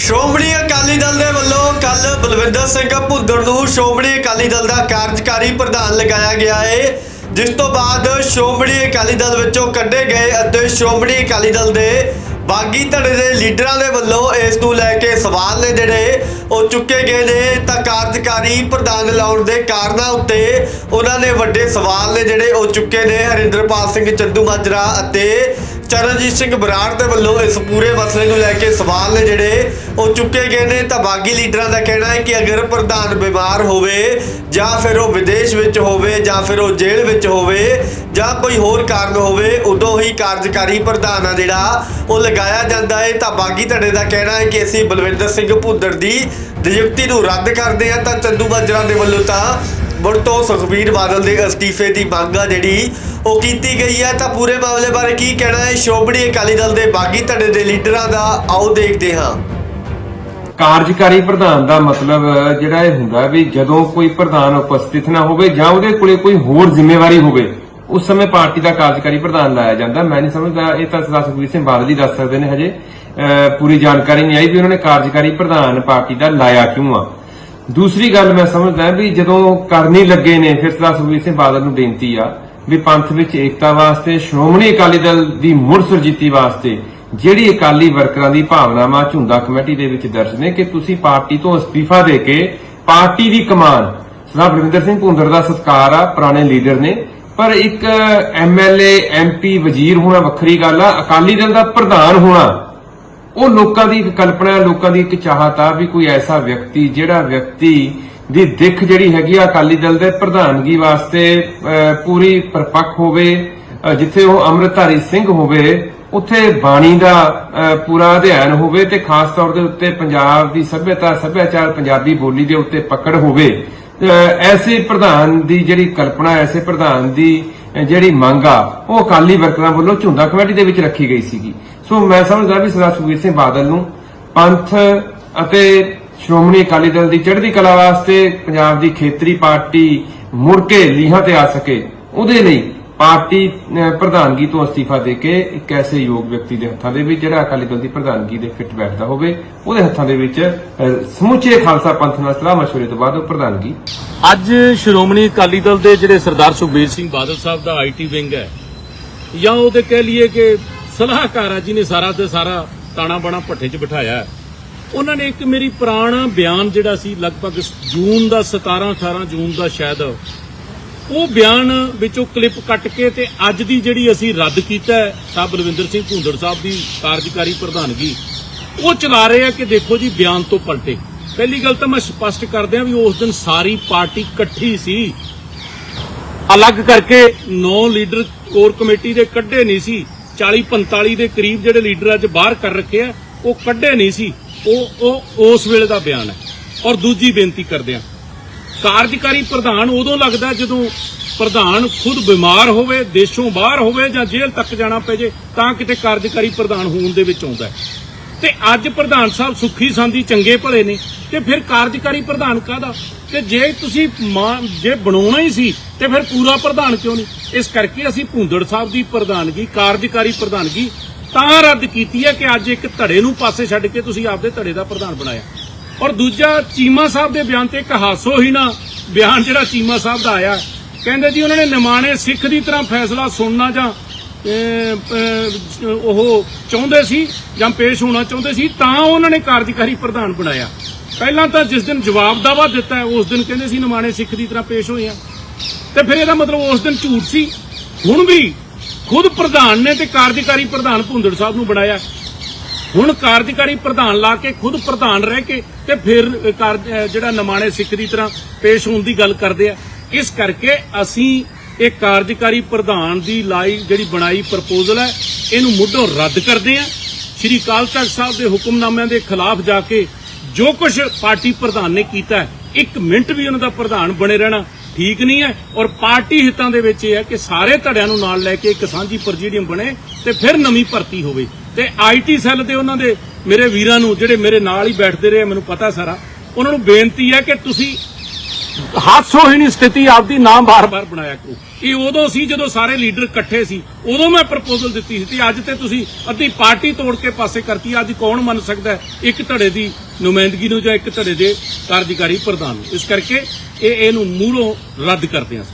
ਸ਼੍ਰੋਮਣੀ ਅਕਾਲੀ ਦਲ ਦੇ ਵੱਲੋਂ ਕੱਲ ਬਲਵਿੰਦਰ ਸਿੰਘ ਭੁੱਦੜ ਨੂੰ ਸ਼੍ਰੋਮਣੀ ਅਕਾਲੀ ਦਲ ਦਾ ਕਾਰਜਕਾਰੀ ਪ੍ਰਧਾਨ ਲਗਾਇਆ ਗਿਆ ਹੈ ਜਿਸ ਤੋਂ ਬਾਅਦ ਸ਼੍ਰੋਮਣੀ ਅਕਾਲੀ ਦਲ ਵਿੱਚੋਂ ਕੱਢੇ ਗਏ ਅਤੇ ਸ਼੍ਰੋਮਣੀ ਅਕਾਲੀ ਦਲ ਦੇ ਬਾਗੀ ਧੜੇ ਦੇ ਲੀਡਰਾਂ ਦੇ ਵੱਲੋਂ ਇਸ ਨੂੰ ਲੈ ਕੇ ਸਵਾਲ ਨੇ ਜਿਹੜੇ, ਉਹ ਚੁੱਕੇ ਗਏ ਨੇ। ਤਾਂ ਕਾਰਜਕਾਰੀ ਪ੍ਰਧਾਨ ਲਾਉਣ ਦੇ ਕਾਰਨਾਂ ਉੱਤੇ ਉਹਨਾਂ ਨੇ ਵੱਡੇ ਸਵਾਲ ਨੇ ਜਿਹੜੇ, ਉਹ ਚੁੱਕੇ ਨੇ। ਹਰਿੰਦਰਪਾਲ ਸਿੰਘ ਚੰਦੂ ਮਾਜਰਾ ਅਤੇ ਚਰਨਜੀਤ ਸਿੰਘ ਬਰਾੜ ਦੇ ਵੱਲੋਂ ਇਸ ਪੂਰੇ ਮਸਲੇ ਨੂੰ ਲੈ ਕੇ ਸਵਾਲ ਨੇ ਜਿਹੜੇ, ਉਹ ਚੁੱਕੇ ਗਏ ਨੇ। ਤਾਂ ਬਾਗੀ ਲੀਡਰਾਂ ਦਾ ਕਹਿਣਾ ਹੈ ਕਿ ਅਗਰ ਪ੍ਰਧਾਨ ਬਿਮਾਰ ਹੋਵੇ, ਜਾਂ ਫਿਰ ਉਹ ਵਿਦੇਸ਼ ਵਿੱਚ ਹੋਵੇ, ਜਾਂ ਫਿਰ ਉਹ ਜੇਲ੍ਹ ਵਿੱਚ ਹੋਵੇ, ਜਾਂ ਕੋਈ ਹੋਰ ਕਾਰਨ ਹੋਵੇ, ਉਦੋਂ ਹੀ ਕਾਰਜਕਾਰੀ ਪ੍ਰਧਾਨ ਆ ਜਿਹੜਾ, ਉਹ ਲਗਾਇਆ ਜਾਂਦਾ ਹੈ। ਤਾਂ ਬਾਗੀ ਧੜੇ ਦਾ ਕਹਿਣਾ ਹੈ ਕਿ ਅਸੀਂ ਬਲਵਿੰਦਰ ਸਿੰਘ ਭੁੱਦਰ ਦੀ ਨਿਯੁਕਤੀ ਨੂੰ ਰੱਦ ਕਰਦੇ ਹਾਂ। ਤਾਂ ਚੰਦੂ ਮਾਜਰਾ ਦੇ ਵੱਲੋਂ ਤਾਂ ਮੁੜ ਤੋਂ ਸੁਖਬੀਰ ਬਾਦਲ ਦੇ ਅਸਤੀਫੇ ਦੀ ਮੰਗ ਆ ਜਿਹੜੀ ਉਹ ਕੀਤੀ ਗਈ ਹੈ ਤਾਂ ਪੂਰੇ ਮਾਮਲੇ ਬਾਰੇ ਕੀ ਕਹਿਣਾ ਹੈ? ਸ਼ੋਭਣੀ ਅਕਾਲੀ ਦਲ ਦੇ ਬਾਗੀ ਧੜੇ ਦੇ ਲੀਡਰਾਂ ਦਾ ਆਓ ਦੇਖਦੇ ਹਾਂ। ਕਾਰਜਕਾਰੀ ਪ੍ਰਧਾਨ ਦਾ ਮਤਲਬ ਜਿਹੜਾ ਇਹ ਹੁੰਦਾ ਵੀ ਜਦੋਂ ਕੋਈ ਪ੍ਰਧਾਨ ਉਪਸਥਿਤ ਨਾ ਹੋਵੇ ਜਾਂ ਉਹਦੇ ਕੋਲੇ ਕੋਈ ਹੋਰ ਜ਼ਿੰਮੇਵਾਰੀ ਹੋਵੇ, ਉਸ ਸਮੇਂ ਪਾਰਟੀ ਦਾ ਕਾਰਜਕਾਰੀ ਪ੍ਰਧਾਨ ਲਾਇਆ ਜਾਂਦਾ। ਮੈਂ ਨਹੀਂ ਸਮਝਦਾ, ਇਹ ਤਾਂ ਸਰਦਾਰ ਸੁਖਬੀਰ ਸਿੰਘ ਬਾਦਲ ਹੀ ਦੱਸ ਸਕਦੇ ਨੇ ਹਜੇ। ਪੂਰੀ ਜਾਣਕਾਰੀ ਨਹੀਂ ਆਈ ਵੀ ਉਹਨਾਂ ਨੇ ਕਾਰਜਕਾਰੀ ਪ੍ਰਧਾਨ ਪਾਰਟੀ ਦਾ ਲਾਇਆ ਕਿਉਂ ਆ। ਦੂਸਰੀ ਗੱਲ ਮੈਂ ਸਮਝਦਾ ਵੀ ਜਦੋਂ ਕਰਨੀ ਲੱਗੇ ਨੇ, ਫਿਰ ਸਰਦਾਰ ਸੁਖਬੀਰ ਸਿੰਘ ਬਾਦਲ ਨੂੰ ਬੇਨਤੀ ਆ ਵੀ ਪੰਥ ਵਿੱਚ ਏਕਤਾ ਵਾਸਤੇ, ਸ਼੍ਰੋਮਣੀ ਅਕਾਲੀ ਦਲ ਦੀ ਮੁੜ ਸੁਰਜੀਤੀ ਵਾਸਤੇ ਜਿਹੜੀ ਅਕਾਲੀ ਵਰਕਰਾਂ ਦੀ ਭਾਵਨਾਵਾਂ ਝੁੰਦਾ ਕਮੇਟੀ ਦੇ ਵਿੱਚ ਦਰਜ ਨੇ ਕਿ ਤੁਸੀਂ ਪਾਰਟੀ ਤੋਂ ਅਸਤੀਫਾ ਦੇ ਕੇ ਪਾਰਟੀ ਦੀ ਕਮਾਨ। ਸਰਦਾਰ ਬਲਵਿੰਦਰ ਸਿੰਘ ਭੁੰਦਰ ਦਾ ਸਤਕਾਰ ਆ, ਪੁਰਾਣੇ ਲੀਡਰ ਨੇ। ਪਰ ਇੱਕ ਐਮਐਲਏ ਐਮਪੀ ਵਜ਼ੀਰ ਹੋਣਾ ਵੱਖਰੀ ਗੱਲ ਆ, ਅਕਾਲੀ ਦਲ ਦਾ ਪ੍ਰਧਾਨ ਹੋਣਾ ਉਹ ਲੋਕਾਂ ਦੀ ਇੱਕ ਕਲਪਨਾ ਹੈ ਲੋਕਾਂ ਦੀ ਇੱਕ ਚਾਹਤ ਆ ਵੀ ਕੋਈ ਐਸਾ ਵਿਅਕਤੀ, ਜਿਹੜਾ ਵਿਅਕਤੀ ਦੀ ਦਿੱਖ ਜਿਹੜੀ ਹੈਗੀ ਆ ਅਕਾਲੀ ਦਲ ਦੇ ਪ੍ਰਧਾਨਗੀ ਵਾਸਤੇ ਪੂਰੀ ਪਰਪੱਕ ਹੋਵੇ ਜਿੱਥੇ ਉਹ ਅੰਮ੍ਰਿਤਧਾਰੀ ਸਿੰਘ ਹੋਵੇ, ਉੱਥੇ ਬਾਣੀ ਦਾ ਪੂਰਾ ਅਧਿਐਨ ਹੋਵੇ ਤੇ ਖਾਸ ਤੌਰ ਦੇ ਉੱਤੇ ਪੰਜਾਬ ਦੀ ਸੱਭਿਅਤਾ, ਸੱਭਿਆਚਾਰ ਪੰਜਾਬੀ ਬੋਲੀ ਦੇ ਉੱਤੇ ਪਕੜ ਹੋਵੇ ਐਸੇ ਪ੍ਰਧਾਨ ਦੀ ਜਿਹੜੀ ਕਲਪਨਾ, ਐਸੇ ਪ੍ਰਧਾਨ ਦੀ ਜਿਹੜੀ ਮੰਗ ਆ, ਉਹ ਅਕਾਲੀ ਵਰਕਰਾਂ ਵੱਲੋਂ ਝੁੰਦਾ ਕਮੇਟੀ ਦੇ ਵਿੱਚ ਰੱਖੀ ਗਈ ਸੀਗੀ। ਸੋ ਮੈਂ ਸਮਝਦਾ ਵੀ ਸਰਦਾਰ ਸੁਖਬੀਰ ਸਿੰਘ ਬਾਦਲ ਨੂੰ ਪੰਥ ਅਤੇ ਸ਼੍ਰੋਮਣੀ ਅਕਾਲੀ ਦਲ ਦੀ ਚੜ੍ਹਦੀ ਕਲਾ ਵਾਸਤੇ ਪੰਜਾਬ ਦੀ ਖੇਤਰੀ ਪਾਰਟੀ ਮੁੜ ਕੇ ਲੀਹਾਂ ਤੇ ਆ ਸਕੇ, ਉਹਦੇ ਲਈ ਪਾਰਟੀ ਪ੍ਰਧਾਨਗੀ ਤੋਂ ਅਸਤੀਫਾ ਦੇ ਕੇ ਇੱਕ ਐਸੇ ਯੋਗ ਵਿਅਕਤੀ ਦੇ ਹੱਥਾਂ ਦੇ ਵਿੱਚ ਜਿਹੜਾ ਅਕਾਲੀ ਦਲ ਦੀ ਪ੍ਰਧਾਨਗੀ ਦੇ ਫਿੱਟ ਬੈਠਦਾ ਹੋਵੇ, ਉਹਦੇ ਹੱਥਾਂ ਦੇ ਵਿੱਚ ਸਮੁੱਚੇ ਖਾਲਸਾ ਪੰਥ ਨਾਲ ਸਲਾਹ ਮਸ਼ਵਰੇ ਤੋਂ ਬਾਅਦ ਉਹ ਪ੍ਰਧਾਨਗੀ। ਅੱਜ ਸ਼੍ਰੋਮਣੀ ਅਕਾਲੀ ਦਲ ਦੇ ਜਿਹੜੇ ਸਰਦਾਰ ਸੁਖਬੀਰ ਸਿੰਘ ਬਾਦਲ ਸਾਹਿਬ ਦਾ ਆਈਟੀ ਵਿੰਗ ਹੈ, ਜਾਂ ਉਹਦੇ ਕਹਿ ਲਈਏ ਕਿ ਸਲਾਹਕਾਰ ਆ, ਜਿਹਨੇ ਸਾਰਾ ਤੇ ਸਾਰਾ ਤਾਣਾ ਬਾਣਾ ਭੱਠੇ 'ਚ ਬਿਠਾਇਆ ਉਹਨਾਂ ਨੇ ਇੱਕ ਮੇਰੀ ਪੁਰਾਣਾ ਬਿਆਨ ਜਿਹੜਾ ਸੀ, ਲਗਭਗ ਜੂਨ ਦਾ 17 18 ਜੂਨ ਦਾ ਸ਼ਾਇਦ, ਉਹ ਬਿਆਨ ਵਿੱਚੋਂ ਕਲਿੱਪ ਕੱਟ ਕੇ ਤੇ ਅੱਜ ਦੀ ਜਿਹੜੀ ਅਸੀਂ ਰੱਦ ਕੀਤਾ ਹੈ, ਸਾਹਿਬ ਬਲਵਿੰਦਰ ਸਿੰਘ ਭੁੰਦੜ ਸਾਹਿਬ ਦੀ ਕਾਰਜਕਾਰੀ ਪ੍ਰਧਾਨਗੀ, ਉਹ ਚਲਾ ਰਹੇ ਆ ਕਿ ਦੇਖੋ ਜੀ ਬਿਆਨ ਤੋਂ ਪਲਟੇ। ਪਹਿਲੀ ਗੱਲ ਤਾਂ ਮੈਂ ਸਪਸ਼ਟ ਕਰਦਿਆਂ ਵੀ ਉਸ ਦਿਨ ਸਾਰੀ ਪਾਰਟੀ ਇਕੱਠੀ ਸੀ। ਅਲੱਗ ਕਰਕੇ ਨੌ ਲੀਡਰ ਕੋਰ ਕਮੇਟੀ ਦੇ ਕੱਢੇ ਨਹੀਂ ਸੀ। 40 45 ਦੇ ਕਰੀਬ ਜਿਹੜੇ ਲੀਡਰ ਅੱਜ ਬਾਹਰ ਕਰ ਰੱਖੇ ਆ, ਉਹ ਕੱਢੇ ਨਹੀਂ ਸੀ। ਉਹ ਉਹ ਉਸ ਵੇਲੇ ਦਾ ਬਿਆਨ ਹੈ। ਔਰ ਦੂਜੀ ਬੇਨਤੀ ਕਰਦੇ ਆ ਕਾਰਜਕਾਰੀ ਪ੍ਰਧਾਨ ਉਦੋਂ ਲੱਗਦਾ ਜਦੋਂ ਪ੍ਰਧਾਨ ਖੁਦ ਬਿਮਾਰ ਹੋਵੇ, ਦੇਸ਼ੋਂ ਬਾਹਰ ਹੋਵੇ ਜਾਂ ਜੇਲ੍ਹ ਤੱਕ ਜਾਣਾ ਪੈ ਜੇ, ਤਾਂ ਕਿਤੇ ਕਾਰਜਕਾਰੀ ਪ੍ਰਧਾਨ ਹੋਣ ਦੇ ਵਿੱਚ ਆਉਂਦਾ ਤੇ ਅੱਜ ਪ੍ਰਧਾਨ ਸਾਹਿਬ ਸੁੱਖੀ ਸੰਦੀ ਚੰਗੇ ਭਲੇ ਨੇ ਤੇ ਫਿਰ ਕਾਰਜਕਾਰੀ ਪ੍ਰਧਾਨ ਕਾਹਦਾ? ਤੇ ਜੇ ਤੁਸੀਂ ਮਾਂ- ਜੇ ਬਣਾਉਣਾ ਹੀ ਸੀ ਤੇ ਫਿਰ ਪੂਰਾ ਪ੍ਰਧਾਨ ਕਿਉਂ ਨਹੀਂ? ਇਸ ਕਰਕੇ ਅਸੀਂ ਭੁੰਦੜ ਸਾਹਿਬ ਦੀ ਪ੍ਰਧਾਨਗੀ, ਕਾਰਜਕਾਰੀ ਪ੍ਰਧਾਨਗੀ ਤਾਂ ਰੱਦ ਕੀਤੀ ਹੈ ਕਿ ਅੱਜ ਇੱਕ ਧੜੇ ਨੂੰ ਪਾਸੇ ਛੱਡ ਕੇ ਤੁਸੀਂ ਆਪਦੇ ਧੜੇ ਦਾ ਪ੍ਰਧਾਨ ਬਣਾਇਆ। ਔਰ ਦੂਜਾ, ਚੀਮਾ ਸਾਹਿਬ ਦੇ ਬਿਆਨ ਤੇ ਇੱਕ ਹਾਸੋ ਹੀ ਨਾ ਬਿਆਨ ਜਿਹੜਾ ਚੀਮਾ ਸਾਹਿਬ ਦਾ ਆਇਆ, ਕਹਿੰਦੇ ਜੀ ਉਹਨਾਂ ਨੇ ਨਿਮਾਣੇ ਸਿੱਖ ਦੀ ਤਰ੍ਹਾਂ ਫੈਸਲਾ ਸੁਣਨਾ ਜਾਂ ਉਹ ਚਾਹੁੰਦੇ ਸੀ ਜਾਂ ਪੇਸ਼ ਹੋਣਾ ਚਾਹੁੰਦੇ ਸੀ, ਤਾਂ ਉਹਨਾਂ ਨੇ ਕਾਰਜਕਾਰੀ ਪ੍ਰਧਾਨ ਬਣਾਇਆ। ਪਹਿਲਾਂ ਤਾਂ ਜਿਸ ਦਿਨ ਜਵਾਬ ਦਾਵਾ ਦਿੱਤਾ, ਉਸ ਦਿਨ ਕਹਿੰਦੇ ਸੀ, ਨਿਮਾਣੇ ਸਿੱਖ ਦੀ ਤਰ੍ਹਾਂ ਪੇਸ਼ ਹੋਏ ਆ। ਤੇ ਫਿਰ ਇਹਦਾ ਮਤਲਬ ਉਸ ਦਿਨ ਝੂਠ ਸੀ। ਹੁਣ ਵੀ ਖੁਦ ਪ੍ਰਧਾਨ ਨੇ ਤੇ ਕਾਰਜਕਾਰੀ ਪ੍ਰਧਾਨ ਭੁੰਦੜ ਸਾਹਿਬ ਨੂੰ ਬਣਾਇਆ। ਹੁਣ ਕਾਰਜਕਾਰੀ ਪ੍ਰਧਾਨ ਲਾ ਕੇ, ਖੁਦ ਪ੍ਰਧਾਨ ਰਹਿ ਕੇ ਤੇ ਫਿਰ ਜਿਹੜਾ ਨਮਾਣੇ ਸਿੱਖ ਦੀ ਤਰ੍ਹਾਂ ਪੇਸ਼ ਹੋਣ ਦੀ ਗੱਲ ਕਰਦੇ ਆ। ਇਸ ਕਰਕੇ ਅਸੀਂ ਇਹ ਕਾਰਜਕਾਰੀ ਪ੍ਰਧਾਨ ਦੀ ਲਾਈ ਜਿਹੜੀ ਬਣਾਈ ਪ੍ਰਪੋਜ਼ਲ ਹੈ ਇਹਨੂੰ ਮੁੱਢੋਂ ਰੱਦ ਕਰਦੇ ਆ ਸ਼੍ਰੀ ਅਕਾਲ ਤਖਤ ਸਾਹਿਬ ਦੇ ਹੁਕਮਨਾਮਿਆਂ ਦੇ ਖਿਲਾਫ ਜਾ ਕੇ ਜੋ ਕੁਝ ਪਾਰਟੀ ਪ੍ਰਧਾਨ ਨੇ ਕੀਤਾ ਹੈ, ਇੱਕ ਮਿੰਟ ਵੀ ਉਹਨਾਂ ਦਾ ਪ੍ਰਧਾਨ ਬਣੇ ਰਹਿਣਾ ਠੀਕ ਨਹੀਂ ਹੈ। ਔਰ ਪਾਰਟੀ ਹਿੱਤਾਂ ਦੇ ਵਿੱਚ ਇਹ ਹੈ ਕਿ ਸਾਰੇ ਧੜਿਆਂ ਨੂੰ ਨਾਲ ਲੈ ਕੇ ਇੱਕ ਸਾਂਝੀ ਪ੍ਰੈਜ਼ੀਡੀਅਮ ਬਣੇ ਤੇ ਫਿਰ ਨਵੀਂ ਭਰਤੀ ਹੋਵੇ। ਤੇ ਆਈਟੀ ਸੈੱਲ ਦੇ ਉਹਨਾਂ ਦੇ ਮੇਰੇ ਵੀਰਾਂ ਨੂੰ ਜਿਹੜੇ ਮੇਰੇ ਨਾਲ ਹੀ ਬੈਠਦੇ ਰਹੇ ਮੈਨੂੰ ਪਤਾ ਸਾਰਾ ਉਹਨਾਂ ਨੂੰ ਬੇਨਤੀ ਹੈ ਕਿ ਤੁਸੀਂ ਹਾਦਸੋਹੀਣੀ ਸਥਿਤੀ ਆਪਦੀ ਨਾ ਬਾਰ-ਬਾਰ ਬਣਾਇਆ ਕਰੋ। ਇਹ ਉਦੋਂ ਸੀ ਜਦੋਂ ਸਾਰੇ ਲੀਡਰ ਇਕੱਠੇ ਸੀ, ਉਦੋਂ ਮੈਂ ਪ੍ਰਪੋਜ਼ਲ ਦਿੱਤੀ ਸੀ ਤੇ ਅੱਜ ਤੇ ਤੁਸੀਂ ਅੱਧੀ ਪਾਰਟੀ ਤੋੜ ਕੇ ਪਾਸੇ ਕਰਤੀ, ਅੱਜ ਕੌਣ ਮੰਨ ਸਕਦਾ ਇੱਕ ਧੜੇ ਦੀ ਨੁਮਾਇੰਦਗੀ ਨੂੰ ਜਾਂ ਇੱਕ ਧੜੇ ਦੇ ਕਾਰਜਕਾਰੀ ਪ੍ਰਧਾਨ ਨੂੰ। ਇਸ ਕਰਕੇ ਇਹ ਇਹਨੂੰ ਮੂਹਰੋਂ ਰੱਦ ਕਰਦੇ ਹਾਂ